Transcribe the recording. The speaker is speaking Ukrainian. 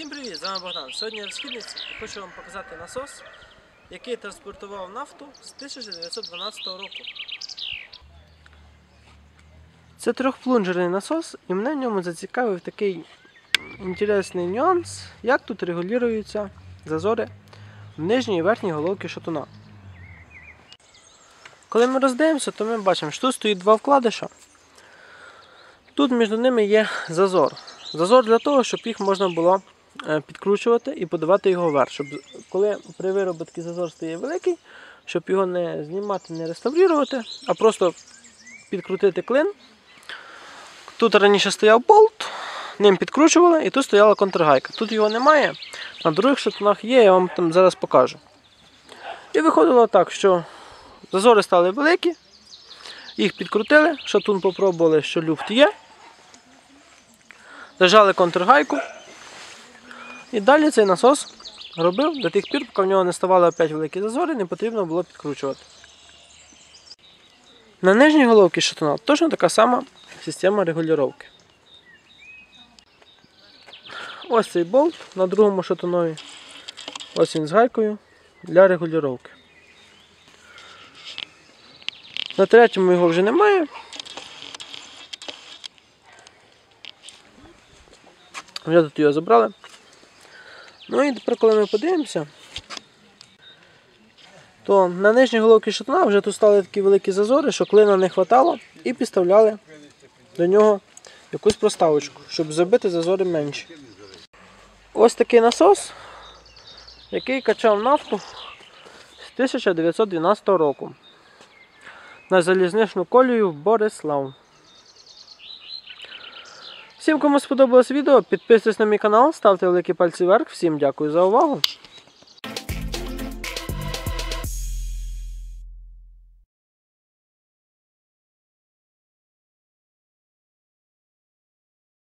Всім привіт! З вами Богдан. Сьогодні я розхідниця і хочу вам показати насос, який транспортував нафту з 1912 року. Це трьохплунжерний насос, і мене в ньому зацікавив такий інтересний нюанс, як тут регулюються зазори в нижній і верхній головці шатуна. Коли ми роздивимося, то ми бачимо, що тут стоїть два вкладиша. Тут між ними є зазор. Зазор для того, щоб їх можна було підкручувати і подавати його вверх. Щоб коли при вироботці зазор стає великий, щоб його не знімати, не реставрувати, а просто підкрутити клин. Тут раніше стояв болт, ним підкручували, і тут стояла контргайка. Тут його немає, на других шатунах є, я вам там зараз покажу. І виходило так, що зазори стали великі, їх підкрутили, шатун попробували, що люфт є. Зажали контргайку. І далі цей насос робив до тих пір, поки в нього не ставали опять великі зазори, не потрібно було підкручувати. На нижній головці шатуна точно така сама система регулювання. Ось цей болт на другому шатунові. Ось він з гайкою для регулювання. На третьому його вже немає. Вже тут його забрали. Ну і тепер, коли ми подивимося, то на нижній головці шатуна вже тут стали такі великі зазори, що клина не вистачало, і підставляли до нього якусь проставочку, щоб зробити зазори менші. Ось такий насос, який качав нафту з 1912 року на залізничну колію в Борислав. Всім, кому сподобалось відео, підписуйтесь на мій канал, ставте великі пальці вверх. Всім дякую за увагу.